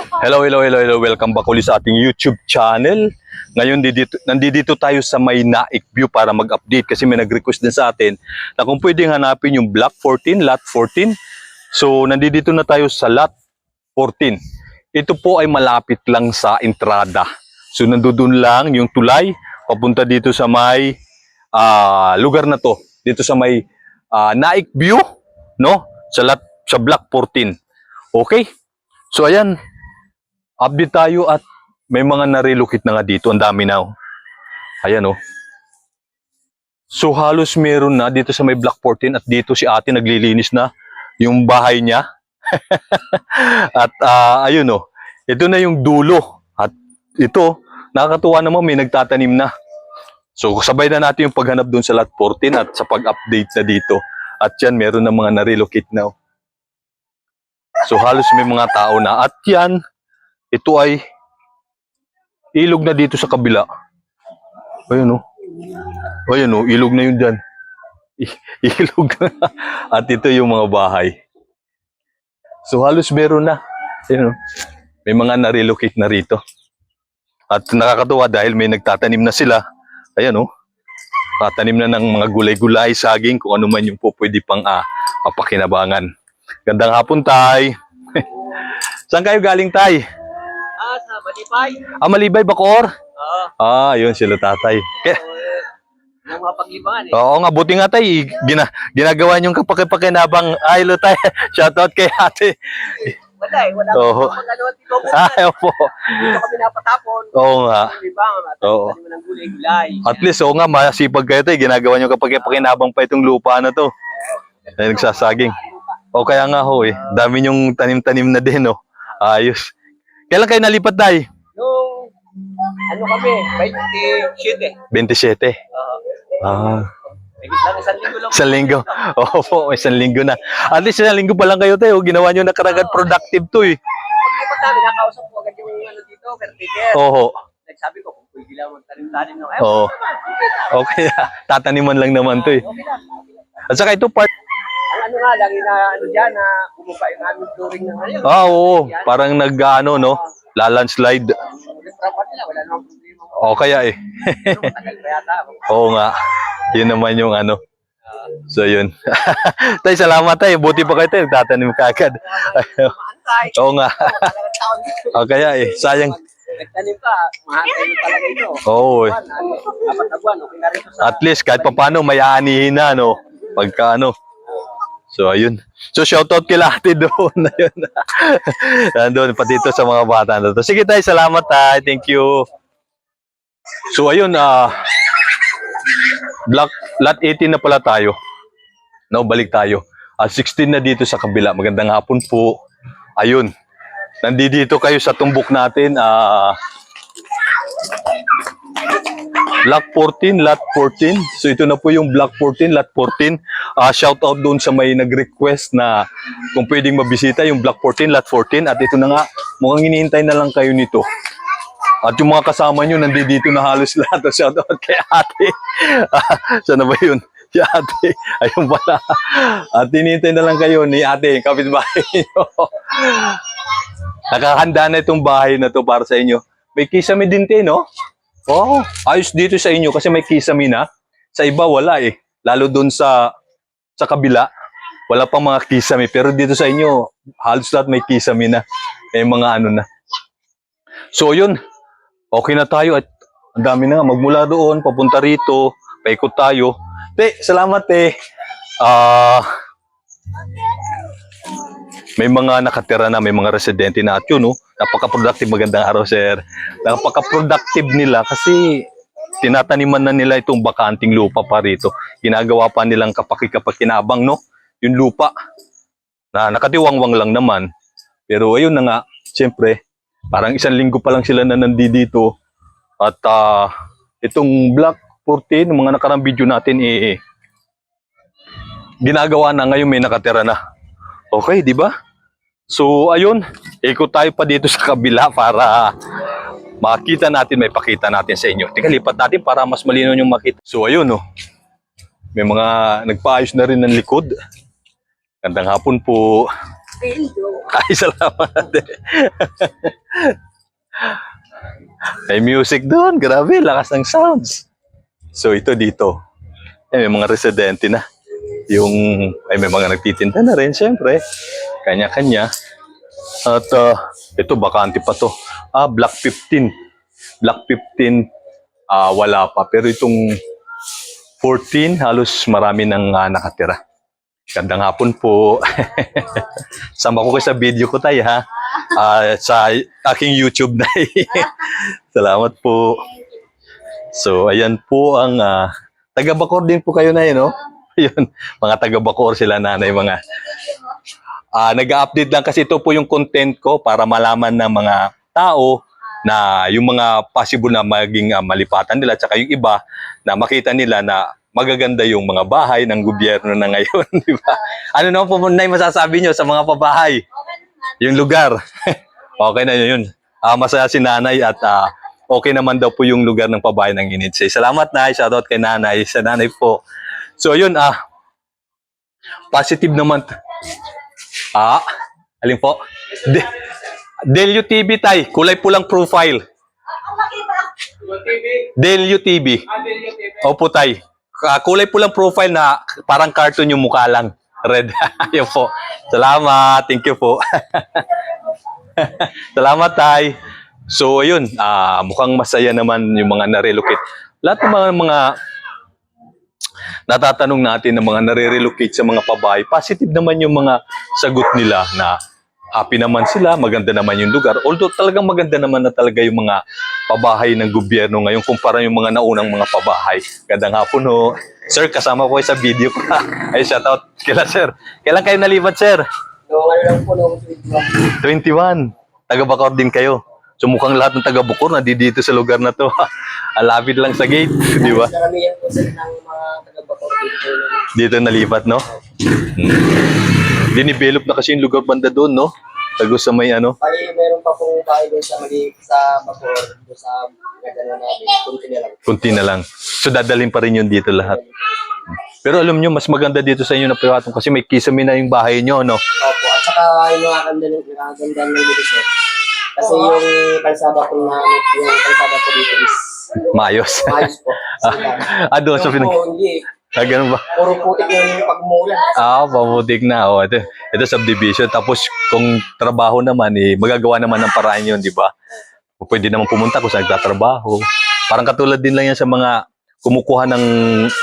Hello, hello, hello, hello. Welcome back ulit sa ating YouTube channel. Ngayon, dito, nandito tayo sa may Naik View para mag-update kasi may nag-request din sa atin na kung pwedeng hanapin yung Block 14, Lot 14. So, nandito na tayo sa Lot 14. Ito po ay malapit lang sa entrada. So, nandoon lang yung tulay papunta dito sa may ah, lugar na to. Dito sa may ah, Naik View, no? Sa Lot, sa Block 14. Okay? So, ayan, update tayo at may mga narelocate na nga dito. Ang dami na. oh. Ayan oh. So halos meron na dito sa may Block 14 at dito si ate naglilinis na yung bahay niya. at ah, ayun oh. Ito na yung dulo. At ito, nakakatuwa naman may nagtatanim na. So sabay na natin yung paghanap doon sa lot 14 at sa pag-update na dito. At yan, meron na mga narelocate na. oh. So halos may mga tao na. At yan, ito ay ilog na dito sa kabila. Ayun oh. Ayun oh, ilog na yun dyan. Ilog na. At ito yung mga bahay. So halos meron na. Ayun oh. May mga narelocate na rito. At nakakatuwa dahil may nagtatanim na sila. Ayan oh. Tatanim na ng mga gulay-gulay, saging, kung ano man yung po pwede pang ah, mapakinabangan. Gandang hapon, Tay. Saan kayo galing, Tay? Ah, sa Malipay. Ah, Malibay, Bacoor? Oo. Ah, yun sila tatay. Kaya, Yung mga paglibangan eh. oo nga, buti nga tay, gina, ginagawa niyong kapakipakinabang. Ay, lo tay, shoutout kay ate. Wala eh. Wala Oo. kang at ikaw Ay, opo. Dito kami napatapon. Oo nga. Paglibangan at Oo. tanim ng gulay-gulay. At least, oo nga, masipag kayo tay, ginagawa niyong kapakipakinabang pa itong lupa na to. Ay, nagsasaging. O kaya nga ho eh, dami niyong tanim-tanim na din, no? Ayos. Kailan kayo nalipat, tay? Nung, ano kami, 27 eh. 27. Oo. Ah, isang linggo lang. isang linggo. Opo, isang linggo na. At least isang linggo pa lang kayo tayo. Ginawa niyo na karagad productive to eh. Pagkakot namin, nakausap ko agad yung ano dito, caretaker. Oo. Nagsabi ko, kung pwede lang magtanim-tanim ng ayaw. Oo. Okay, tataniman lang naman to eh. Okay lang. At saka ito part, ano nga lang, ina, ano dyan, na bumaba yung aming flooring ng ano. ah oo, parang nag-ano no, lalandslide. Rapat nila, wala namang problema. O kaya eh. Pero matagal pa yata. Oo nga. Yun naman yung ano. So yun. tay, salamat tay. Buti pa kayo tayo. Tatanim ka agad. Oo nga. O kaya eh. Sayang. Nagtanim ka, mahantay mo talaga ito. Oo eh. Ano, apat na buwan, okay na rin ito sa... At least kahit pa paano may aanihin na no. Pagka ano. So ayun. So shoutout kila ate doon. Ayun. Nandun pa dito sa mga bata na to. Sige tayo, salamat tay. Thank you. So ayun, ah Black lot 18 na pala tayo. No, balik tayo. At 16 na dito sa kabila. Magandang hapon po. Ayun. Nandito kayo sa tumbok natin. Ah Block 14, Lot 14. So ito na po yung Block 14, Lot 14. Ah shout out doon sa may nag-request na kung pwedeng mabisita yung Block 14, Lot 14. At ito na nga, mukhang hinihintay na lang kayo nito. At yung mga kasama nyo, nandito na halos lahat. Shout out kay ate. Ah, Sana ba yun? Si ate. Ayun pala. At hinihintay na lang kayo ni ate, kapitbahay nyo. Nakahanda na itong bahay na to para sa inyo. May kisame din te, no? Oh, ayos dito sa inyo kasi may kisame na. Sa iba wala eh. Lalo doon sa sa kabila, wala pang mga kisame. Pero dito sa inyo, halos lahat may kisame na. May mga ano na. So yun, okay na tayo at ang dami na. Magmula doon, papunta rito, paikot tayo. Te, salamat te. Ah, may mga nakatira na, may mga residente na at yun, no? Napaka-productive, magandang araw, sir. Napaka-productive nila kasi tinataniman na nila itong bakanting lupa pa rito. Ginagawa pa nilang kapaki-kapakinabang, no? Yung lupa na nakatiwangwang lang naman. Pero ayun na nga, siyempre, parang isang linggo pa lang sila na nandito. At ah, itong Block 14, yung mga nakarang video natin, eh, ginagawa na ngayon may nakatira na. Okay, di ba? So, ayun, ikot tayo pa dito sa kabila para makita natin, may pakita natin sa inyo. Tika, lipat natin para mas malinaw yung makita. So, ayun, no. May mga nagpaayos na rin ng likod. Gandang hapon po. Ay, salamat. may music doon. Grabe, lakas ng sounds. So, ito dito. Eh, may mga residente na. Yung, ay may mga nagtitinda na rin, syempre. Kanya-kanya. At ah, ito, bakante pa to. Ah, Black 15. Black 15, ah, wala pa. Pero itong 14, halos marami nang ah, nakatira. Gandang hapon po. Sama ko kayo sa video ko tayo ha. Ah, sa aking YouTube na. Salamat po. So, ayan po ang ah, taga Bacor din po kayo na yun, no? Ayun, mga taga Bacor sila nanay, mga Ah, nag-update lang kasi ito po yung content ko para malaman ng mga tao na yung mga possible na maging ah, malipatan nila tsaka yung iba na makita nila na magaganda yung mga bahay ng gobyerno na ngayon, di ba? Ano naman po na masasabi nyo sa mga pabahay? Yung lugar. okay na yun. Ah, masaya si nanay at ah, okay naman daw po yung lugar ng pabahay ng Initsay. Salamat na, shoutout kay nanay, sa nanay po. So yun, ah, positive naman. Ah, alin po? De Delio TV tay, kulay pulang profile. Delio TV. Opo tay. Ah, kulay pulang profile na parang cartoon yung mukha lang. Red. Ayun po. Salamat. Thank you po. Salamat tay. So ayun, ah, mukhang masaya naman yung mga nare-relocate. Lahat ng mga mga natatanong natin ng mga nare-relocate sa mga pabahay, positive naman yung mga sagot nila na happy naman sila, maganda naman yung lugar. Although talagang maganda naman na talaga yung mga pabahay ng gobyerno ngayon kumpara yung mga naunang mga pabahay. Gandang hapon ho. Sir, kasama ko kayo sa video ko. Ay, shoutout kila sir. Kailan kayo nalipat, sir? Ano lang po, noong 21. 21. Taga Bacor din kayo. So mukhang lahat ng taga Bacor na dito sa lugar na to. Alapit lang sa gate, di ba? Karamihan po sila ng taga-Bacor dito. Nalipat, no? Hmm. Dinivelop na kasi yung lugar banda doon, no? Tagos sa may ano. Pari, meron pa pong bahay doon sa mali sa Bacor, doon sa gagano namin, kunti na lang. Kunti na lang. So dadalhin pa rin yun dito lahat. Pero alam nyo, mas maganda dito sa inyo na privatong kasi may kisame na yung bahay nyo, no? Opo, at saka yung mga ganda ng nakaganda ng dito sir. Kasi yung kalsada po na, yung kalsada po dito is Maayos. maayos po. ah, doon sa pinag... hindi. Ah, ganun ba? Puro putik yung pagmulan. Ah, pamutik na. Oh, ito, ito subdivision. Tapos kung trabaho naman, eh, magagawa naman ng paraan yun, di ba? Pwede naman pumunta kung saan nagtatrabaho. Parang katulad din lang yan sa mga kumukuha ng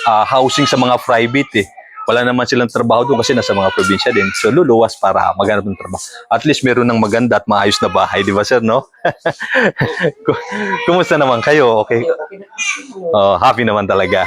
ah, housing sa mga private eh. Wala naman silang trabaho doon kasi nasa mga probinsya din. So luluwas para maghanap ng trabaho. At least meron ng maganda at maayos na bahay, di ba sir, no? Ku- Kumusta naman kayo? Okay? Oh, happy naman talaga.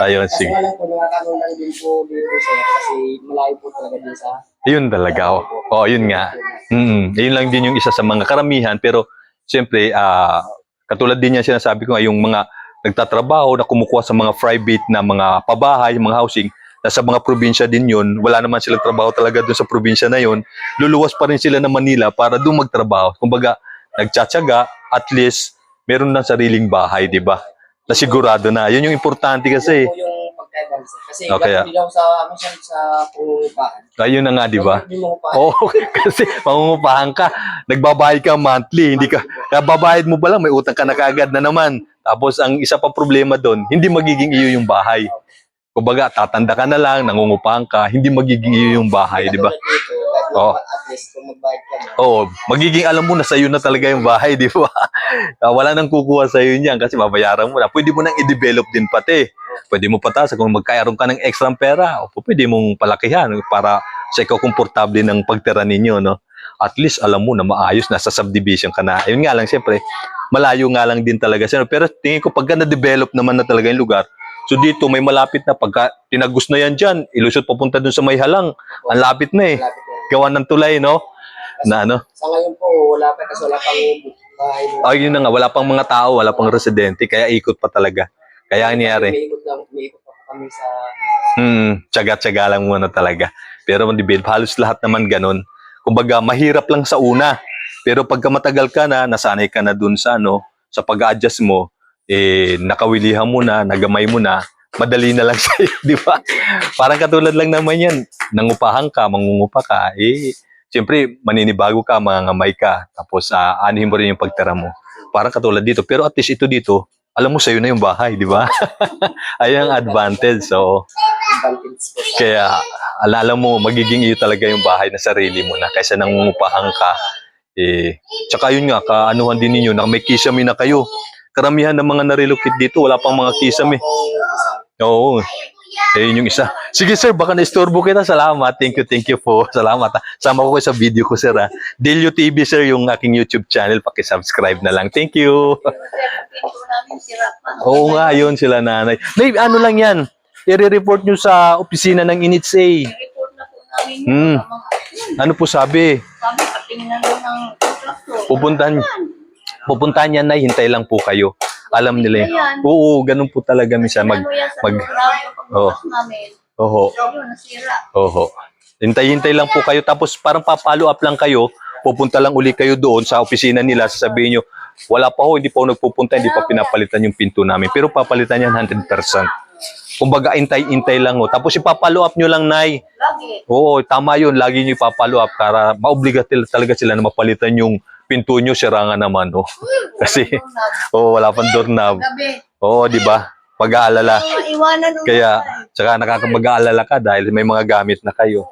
Ayun, Kasi sige. lang po, nakakaroon lang din po dito sir. Kasi malayo po talaga din sa... Yun talaga. Oh, oh yun nga. Mm, yun lang din yung isa sa mga karamihan pero siyempre ah katulad din yan sinasabi ko nga yung mga nagtatrabaho na kumukuha sa mga private na mga pabahay, mga housing nasa mga probinsya din yun, wala naman silang trabaho talaga doon sa probinsya na yun, luluwas pa rin sila ng Manila para doon magtrabaho. Kumbaga, nagtsatsaga, at least, meron ng sariling bahay, di ba? Na sigurado na. Yun yung importante kasi. Yun yung pagkagan sir. Kasi Okay, okay, lang sa, ano siya, sa pungupahan. Ayun na nga, di ba? Oo, kasi mangungupahan ka. Nagbabayad ka monthly, hindi ka, kababayad mo pa lang, may utang ka na kaagad na naman. Tapos ang isa pa problema doon, hindi magiging iyo yung bahay. Kumbaga, tatanda ka na lang, nangungupahan ka, hindi magiging iyo yung bahay, di ba? Kahit Oo. na. Oo, magiging alam mo na sa'yo na talaga yung bahay, di ba? Ah, Wala nang kukuha sa'yo niyan kasi babayaran mo na. Pwede mo nang i-develop din pati. Pwede mo pataas kung magkaaroon ka ng extra pera. O pwede mong palakihan para sa ikaw komportable ng pagtira ninyo, no? At least alam mo na maayos, nasa subdivision ka na. Ayun nga lang, siyempre, malayo nga lang din talaga. siya. Pero tingin ko, pagka na-develop naman na talaga yung lugar, so dito may malapit na pagka tinagos na yan dyan, ilusot papunta dun sa may halang, ang lapit na eh. Gawa ng tulay, no? Na ano? Sa ngayon po, wala pa kasi wala pang bahay. Oh, yun na nga, wala pang mga tao, wala pang residente, kaya ikot pa talaga. Kaya ang nangyari, Umiikot lang, umiikot pa po kami sa... hmm, tsaga-tsaga lang muna talaga. Pero develop, halos lahat naman ganun. Kumbaga, mahirap lang sa una. Pero pagka matagal ka na, nasanay ka na dun sa ano, sa pag-adjust mo, eh, nakawilihan mo na, nagamay mo na, madali na lang sa'yo, di ba? Parang katulad lang naman yan. Nangupahan ka, mangungupa ka, eh, siyempre, maninibago ka, mangangamay ka, tapos uh, anihin mo rin yung pagtira mo. Parang katulad dito. Pero at least ito dito, alam mo sa'yo na yung bahay, di ba? Ayun ang advantage. So, kaya ala- alam mo, magiging iyo talaga yung bahay na sarili mo na kaysa nangungupahan ka. Eh, tsaka yun nga, kaanuhan din ninyo na may kisame na kayo. Karamihan ng mga narilocate dito, wala pang mga kisame. Oo. Eh, yun yung isa. Sige sir, baka na-istorbo kita. Salamat. Thank you, thank you po. Salamat. ha. Sama ko kayo sa video ko sir. Ha. Delio TV sir, yung aking YouTube channel. Pakisubscribe na lang. Thank you. Oo nga, yun sila nanay. Nay, ano lang yan? I-report nyo sa opisina ng INITSA. Report na po namin Hmm. Ano po sabi? sabi patingnan daw ng. Pupuntahan, pupuntahan yan na, hintay lang po kayo. Alam nila yun. Oo, ganun po talaga minsan. Mag, mag, Oh. oho, oho. Hintay-hintay lang po kayo. Tapos parang papalo up lang kayo. Pupunta lang uli kayo doon sa opisina nila. Sasabihin nyo, wala pa ho, hindi pa ho nagpupunta, hindi pa pinapalitan yung pinto namin. Pero papalitan yan 100%. Kumbaga, intay-intay lang ho. Tapos ipapalo up nyo lang, Nay. Lagi. Oo, tama yun. Lagi nyo ipapalo up para maobliga til- talaga sila na mapalitan yung pinto nyo, sirangan naman. Oh. Kasi, oo, wala pang doorknob. Oo, di ba? Pag-aalala. Kaya, tsaka nakakapag-aalala ka dahil may mga gamit na kayo.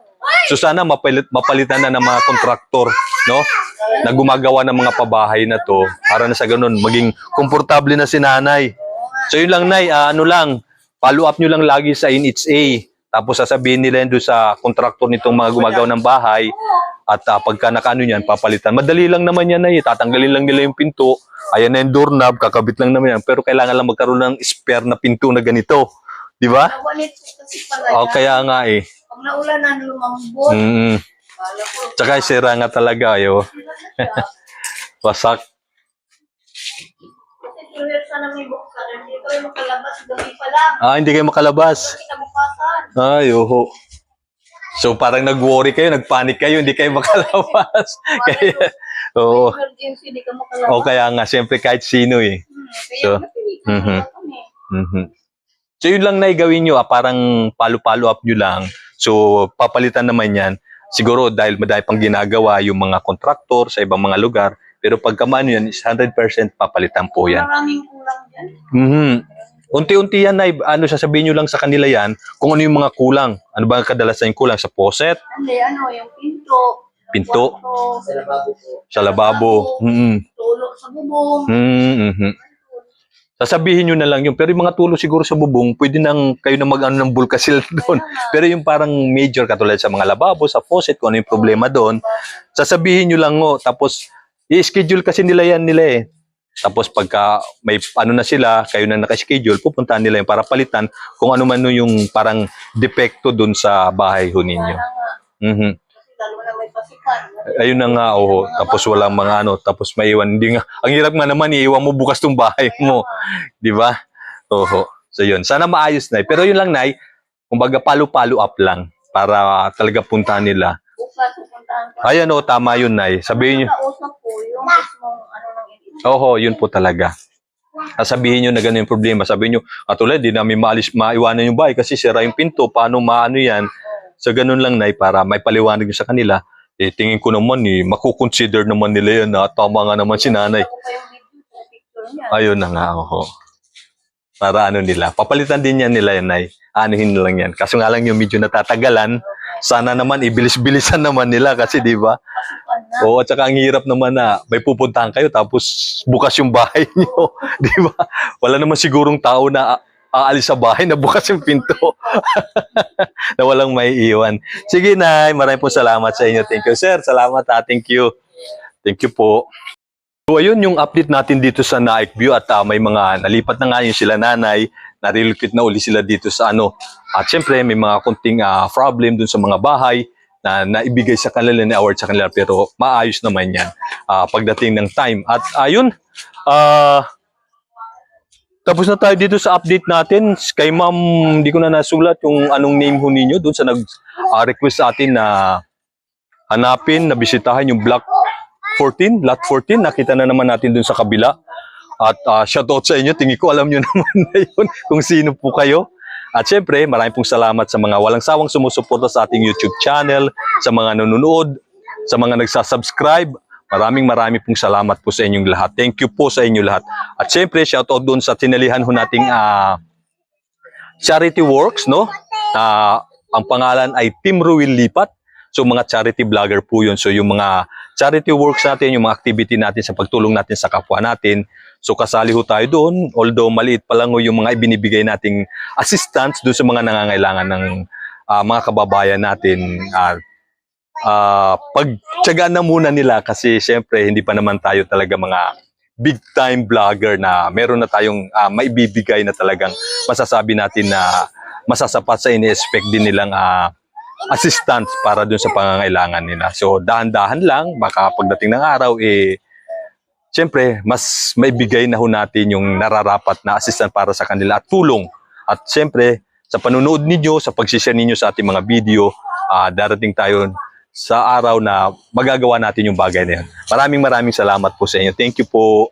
So sana mapalit, mapalitan na ng mga kontraktor, no? Na gumagawa ng mga pabahay na to para na sa ganun maging komportable na si nanay. So yun lang nay, ah, ano lang, follow up nyo lang lagi sa NHA. Tapos sasabihin nila yun doon sa kontraktor nitong mga gumagawa ng bahay at ah, pagka nakaano yan, papalitan. Madali lang naman yan ay tatanggalin lang nila yung pinto. Ayan na yung doorknob, kakabit lang naman yan. Pero kailangan lang magkaroon ng spare na pinto na ganito. Di ba? Nawanit po kasi pala O yan. kaya nga eh. Pag naulanan, lumambot. Mm. Tsaka sira nga talaga ayo. sira na siya. Wasak. Ah, hindi kayo makalabas. Ay, oho. So parang nag-worry kayo, nag-panic kayo, hindi kayo makalabas. kaya, oo. Emergency, di ka makalabas. O kaya nga, siyempre kahit sino eh. Hmm, kaya So, mhm. Mhm. So yun lang na gawin nyo, ah, parang palo-palo up nyo lang. So papalitan naman yan. Siguro dahil madami pang ginagawa yung mga kontraktor sa ibang mga lugar. Pero pagka maano yan, is 100% papalitan po yan. Maraming kulang dyan. Mhm. Unti-unti yan na ano sasabihin nyo lang sa kanila yan kung ano yung mga kulang. Ano ba ang kadalasan yung kulang sa faucet, Hindi, ano, yung pinto. Pinto. kwarto, sa lababo po. sa lababo. Mhm. Tulo sa bubong. Mhm. Sasabihin nyo na lang yun. Pero yung mga tulo siguro sa bubong, pwede nang kayo na mag-ano ng bulkasil doon. Pero yung parang major katulad sa mga lababo, sa faucet, kung ano yung problema doon, sasabihin nyo lang ngo. Tapos, i-schedule kasi nila yan nila eh. Tapos pagka may ano na sila, kayo na naka-schedule, pupuntahan nila yung para palitan kung ano man yung parang depekto doon sa bahay ho ninyo. Mhm. pasikan. Ayun na nga, oo. Tapos walang mga ano, tapos may iwan. Hindi nga, ang hirap nga naman, iiwan mo bukas tong bahay mo. Di ba? Oo. So yun, sana maayos na. Pero yun lang, Nay, kumbaga palo-palo up lang para talaga puntahan nila. Ayan o, tama yun, Nay. Sabihin nyo, Kausap po yung mismong ano. Oo, yun po talaga. Sabihin nyo na gano'n yung problema. Sabihin nyo, katulad, di namin maalis, maiwanan yung bahay kasi sira yung pinto. Paano maano yan? So ganun lang, Nay, para may paliwanag sa kanila. Eh, tingin ko naman, eh, makukonsider naman nila yan na tama nga naman si nanay. Ayun na nga, oo. Para ano nila. Papalitan din yan nila yan, ay. Anuhin lang yan. Kaso nga lang yung medyo natatagalan. Sana naman, ibilis-bilisan naman nila kasi, di ba? Oo, at saka ang hirap naman na may pupuntahan kayo tapos bukas yung bahay niyo. di ba? Wala naman sigurong tao na aalis sa bahay na bukas yung pinto. na walang may iwan. Sige, Nay. Maraming po salamat sa inyo. Thank you, sir. Salamat, ha. Thank you. Thank you po. So ayun yung update natin dito sa Naik View at ah, may mga nalipat na nga yung sila nanay, narilocate na uli sila dito sa ano. At syempre may mga konting ah, problem dun sa mga bahay na naibigay sa kanila ni award sa kanila pero maayos naman yan ah, pagdating ng time. At ayun, ah tapos na tayo dito sa update natin. Kay ma'am, hindi ko na nasulat yung anong name ho ninyo doon sa nag-request sa atin na hanapin, na bisitahan yung block 14, lot 14. Nakita na naman natin dun sa kabila. At uh, shoutout sa inyo. Tingin ko alam nyo naman na yun kung sino po kayo. At syempre, maraming pong salamat sa mga walang sawang sumusuporta sa ating YouTube channel, sa mga nanonood, sa mga nagsasubscribe. Maraming maraming pong salamat po sa inyong lahat. Thank you po sa inyo lahat. At syempre, shoutout doon sa tinalihan ho nating ah, charity works, no? Ah, ang pangalan ay Team Ruil Lipat. So mga charity vlogger po yun. So yung mga charity works natin, yung mga activity natin sa pagtulong natin sa kapwa natin. So kasali ho tayo doon. Although maliit pa lang ho yung mga ibinibigay nating assistance doon sa mga nangangailangan ng ah, mga kababayan natin. Ah, ah, pagtyagaan na muna nila kasi syempre hindi pa naman tayo talaga mga big time vlogger na meron na tayong ah, maibibigay na talagang masasabi natin na masasapat sa ini-expect din nilang ah, assistance para dun sa pangangailangan nila. So dahan-dahan lang, baka pagdating ng araw eh Siyempre, mas maibigay na ho natin yung nararapat na assistance para sa kanila at tulong. At siyempre, sa panunood ninyo, sa pagsishare ninyo sa ating mga video, ah, darating tayo sa araw na magagawa natin yung bagay na yan. Maraming maraming salamat po sa inyo. Thank you po.